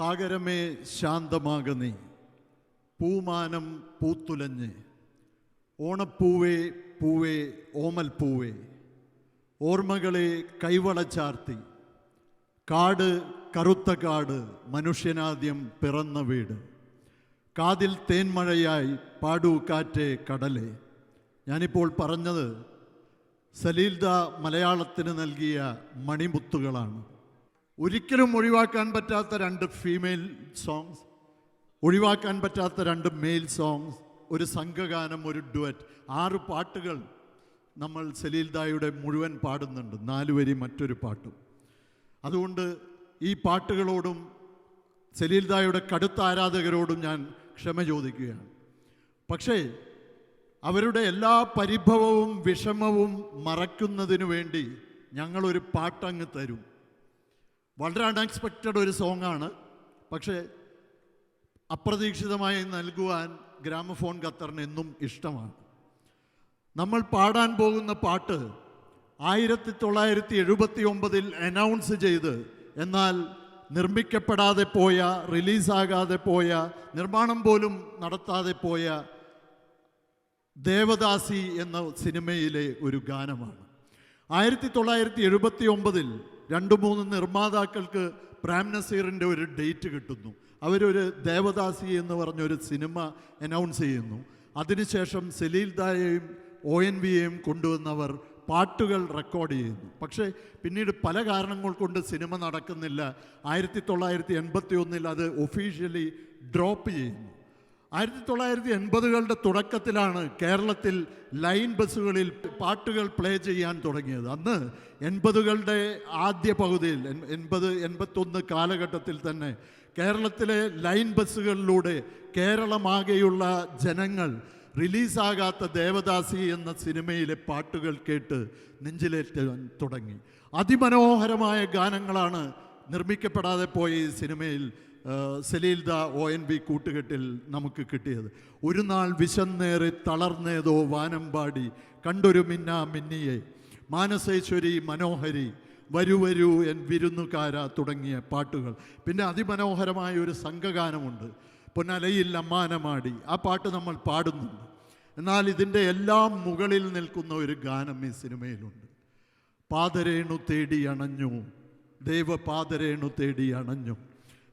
സാഗരമേ ശാന്തമാകുന്ന പൂമാനം പൂത്തുലഞ്ഞ്. ഓണപ്പൂവേ പൂവേ ഓമൽ പൂവേ ഓർമ്മകളെ കൈവളച്ചാർത്തി കാട് കറുത്ത കാട് മനുഷ്യനാദ്യം പിറന്ന വീട്. കാതിൽ തേൻമഴയായി പാടു കാറ്റേ കടലെ. ഞാനിപ്പോൾ പറഞ്ഞത് സലീൽദ മലയാളത്തിന് നൽകിയ മണിമുത്തുകളാണ്. ഒരിക്കലും ഒഴിവാക്കാൻ പറ്റാത്ത രണ്ട് ഫീമെയിൽ സോങ്സ് ഒഴിവാക്കാൻ പറ്റാത്ത രണ്ട് മെയിൽ സോങ്സ് ഒരു സംഘഗാനം ഒരു ഡുവറ്റ് ആറ് പാട്ടുകൾ നമ്മൾ സലീൽദായുടെ മുഴുവൻ പാടുന്നുണ്ട്. നാലുവരി മറ്റൊരു പാട്ടും. അതുകൊണ്ട് ഈ പാട്ടുകളോടും സലീൽദായുടെ കടുത്ത ആരാധകരോടും ഞാൻ ക്ഷമ ചോദിക്കുകയാണ്. പക്ഷേ അവരുടെ എല്ലാ പരിഭവവും വിഷമവും മറക്കുന്നതിനു വേണ്ടി ഞങ്ങളൊരു പാട്ടങ്ങ് തരും. വളരെ അൺഎക്സ്പെക്റ്റഡ് ഒരു സോങ്ങാണ് പക്ഷേ അപ്രതീക്ഷിതമായി നൽകുവാൻ ഗ്രാമഫോൺ ഖത്തറിന് എന്നും ഇഷ്ടമാണ്. നമ്മൾ പാടാൻ പോകുന്ന പാട്ട് ആയിരത്തി തൊള്ളായിരത്തി എഴുപത്തി ഒമ്പതിൽ അനൗൺസ് ചെയ്ത് എന്നാൽ നിർമ്മിക്കപ്പെടാതെ പോയ റിലീസാകാതെ പോയ നിർമ്മാണം പോലും നടത്താതെ പോയ ദേവദാസി എന്ന സിനിമയിലെ ഒരു ഗാനമാണ്. ആയിരത്തി തൊള്ളായിരത്തി എഴുപത്തി ഒമ്പതിൽ രണ്ട് മൂന്ന് നിർമ്മാതാക്കൾക്ക് പ്രാം നസീറിന്റെ ഒരു ഡേറ്റ് കിട്ടുന്നു. അവരൊരു ദേവദാസി എന്ന് പറഞ്ഞൊരു സിനിമ അനൗൺസ് ചെയ്യുന്നു. അതിനുശേഷം സലീൽ ദായെയും ഒ എൻ വിയെയും കൊണ്ടുവന്നവർ പാട്ടുകൾ റെക്കോർഡ് ചെയ്യുന്നു. പക്ഷേ പിന്നീട് പല കാരണങ്ങൾ കൊണ്ട് സിനിമ നടക്കുന്നില്ല. ആയിരത്തി തൊള്ളായിരത്തി എൺപത്തി ഒന്നിൽ അത് ഒഫീഷ്യലി ഡ്രോപ്പ് ചെയ്യുന്നു. ആയിരത്തി തൊള്ളായിരത്തി എൺപതുകളുടെ തുടക്കത്തിലാണ് കേരളത്തിൽ ലൈൻ ബസ്സുകളിൽ പാട്ടുകൾ പ്ലേ ചെയ്യാൻ തുടങ്ങിയത്. അന്ന് എൺപതുകളുടെ ആദ്യ പകുതിയിൽ എൺ- എൺപത് എൺപത്തൊന്ന് കാലഘട്ടത്തിൽ തന്നെ കേരളത്തിലെ ലൈൻ ബസ്സുകളിലൂടെ കേരളമാകെയുള്ള ജനങ്ങൾ റിലീസാകാത്ത ദേവദാസി എന്ന സിനിമയിലെ പാട്ടുകൾ കേട്ട് നെഞ്ചിലേറ്റാൻ തുടങ്ങി. അതിമനോഹരമായ ഗാനങ്ങളാണ് നിർമ്മിക്കപ്പെടാതെ പോയ ഈ സിനിമയിൽ ആ, Salil da O N V കൂട്ടുകെട്ടിൽ നമുക്ക് കിട്ടിയത്. ഒരു നാൾ വിശന്നേറി തളർന്നേതോ വാനമ്പാടി കണ്ടൊരു മിന്ന മിന്നിയെ. മാനസേശ്വരി മനോഹരി വരൂ വരൂ എൻ വിരുന്നുകാര തുടങ്ങിയ പാട്ടുകൾ. പിന്നെ അതിമനോഹരമായ ഒരു സംഘഗാനമുണ്ട്. പൊന്നലയിൽ അമ്മാനമാടി ആ പാട്ട് നമ്മൾ പാടുന്നുണ്ട്. എന്നാൽ ഇതിന്റെ എല്ലാം മുകളിൽ നിൽക്കുന്ന ഒരു ഗാനം ഈ സിനിമയിലുണ്ട്. പാതരേണു തേടി അണഞ്ഞു ദൈവപാതരേണു തേടി അണഞ്ഞു.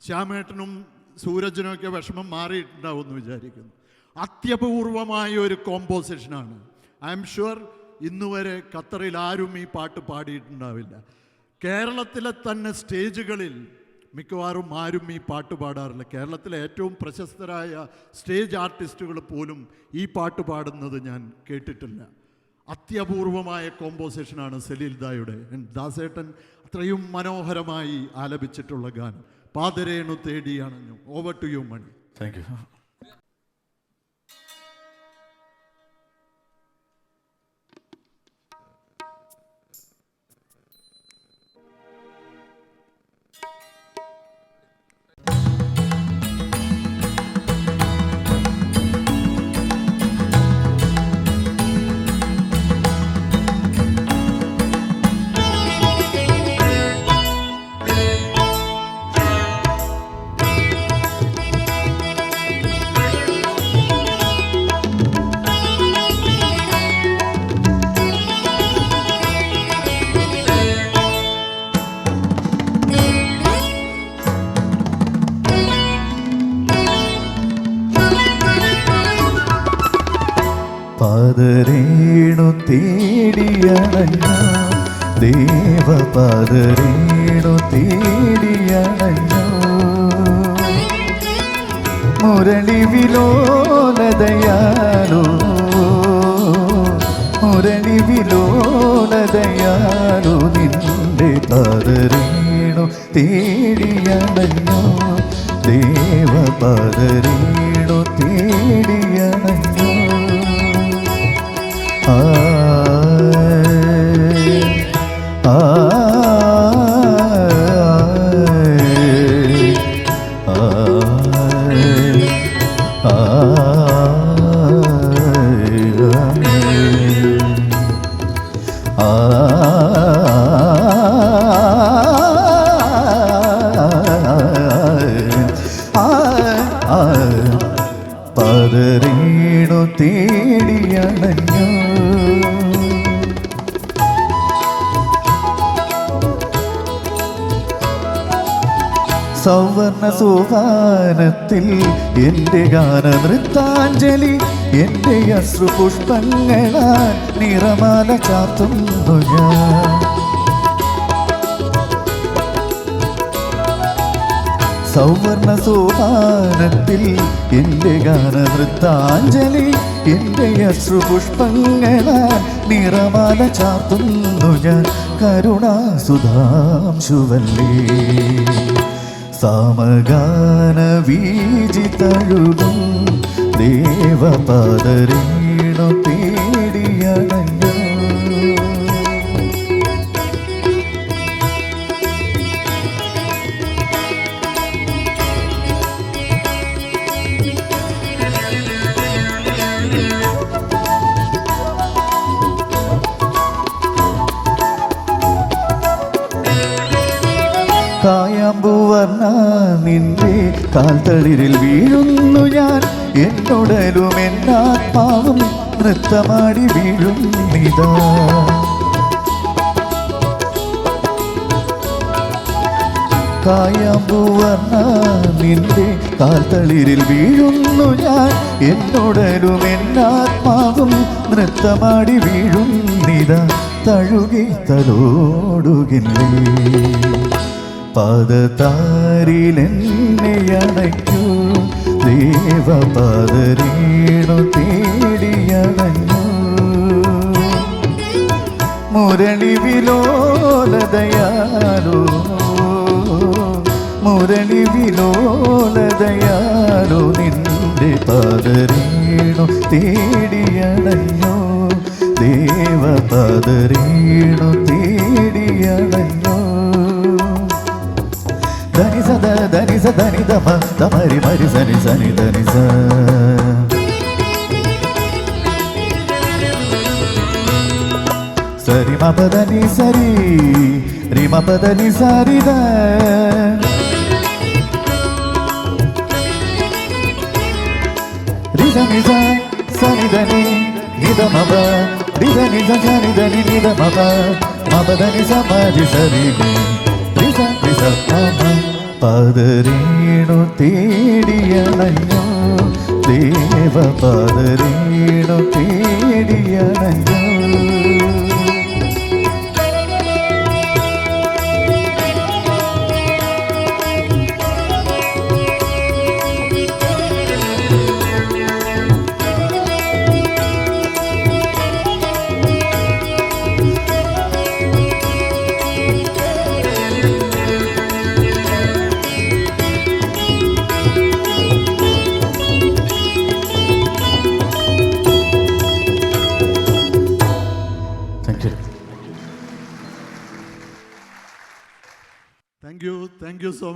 ശ്യാമേട്ടനും സൂരജിനൊക്കെ വിഷമം മാറിയിട്ടുണ്ടാവും എന്ന് വിചാരിക്കുന്നു. അത്യപൂർവമായ ഒരു കോമ്പോസിഷനാണ് ഐ എം ഷുവർ ഇന്നുവരെ ഖത്തറിൽ ആരും ഈ പാട്ട് പാടിയിട്ടുണ്ടാവില്ല. കേരളത്തിലെ തന്നെ സ്റ്റേജുകളിൽ മിക്കവാറും ആരും ഈ പാട്ട് പാടാറില്ല. കേരളത്തിലെ ഏറ്റവും പ്രശസ്തരായ സ്റ്റേജ് ആർട്ടിസ്റ്റുകൾ പോലും ഈ പാട്ട് പാടുന്നത് ഞാൻ കേട്ടിട്ടില്ല. അത്യപൂർവമായ കോമ്പോസിഷനാണ് സലീൽ ദായുടെ. ദാസേട്ടൻ അത്രയും മനോഹരമായി ആലപിച്ചിട്ടുള്ള ഗാനം. പാതരേണു തേടി അണഞ്ഞു over to you Mani. Thank you പാദരേണു തേടിയണഞ്ഞ. ദേവ പാദരേണു തേടിയണഞ്ഞ. മുരളി വിലോലതയാലോ മുരളി വിലോലതയാലോ നിന്റെ പാദരേണു തേടിയണഞ്ഞോ. ദേവ പാദരേണു Oh. സൗവർണ സോപാനത്തിൽ എന്റെ ഗാനനൃത്താഞ്ജലി എന്റെ അശ്രുപുഷ്പങ്ങളാൽ നിറമാല ചാത്തുന്നു ഞാൻ. സൗവർണ സോപാനത്തിൽ എന്റെ ഗാനനൃത്താഞ്ജലി എന്റെ അശ്രുപുഷ്പങ്ങളാൽ നിറമാല ചാർത്തുന്നു ഞാൻ. കരുണാസുധാംശുവല്ലേ. സാമഗാന വീജി തഴുകും തീ കായാമ്പൂവർണ നിന്റെ കാൽത്തളിരിൽ വീഴുന്നു ഞാൻ. എന്നോടലും എന്നാത്മാവും നൃത്തമാടി വീഴുന്നിതാ കായാമ്പൂവർണ നിന്റെ കാൽത്തളിരിൽ വീഴുന്നു ഞാൻ. എന്നോടലും എന്നാത്മാവും നൃത്തമാടി വീഴുന്നിതാ തഴുകി തലോടുകില്ലേ. പദതാരിലെന്നെ അണയ്ക്കൂ. ദേവപദരീണു തേടിയണഞ്ഞു മുരളി വിലോലതയാലോ മുരളി വിലോലതയാലോ നിന്റെ പദരീണു തേടിയണഞ്ഞു ദേവപദരീണു തേടിയണഞ്ഞു సద దని స సరి మపదని సరి సరిద నిజ సనిదని నిద మబ నిజ సనిదని నిద మబ మపదని సమాజి సరి പദരീണു തേടിയണഞ്ഞു ദേവ പതരീണു തേടിയണഞ്ഞു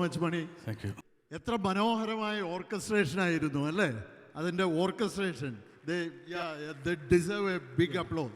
മച്ച് മണി താങ്ക് യു എത്ര മനോഹരമായ ഓർക്കസ്ട്രേഷൻ ആയിരുന്നു അല്ലേ? അതിന്റെ orchestration they deserve a big applause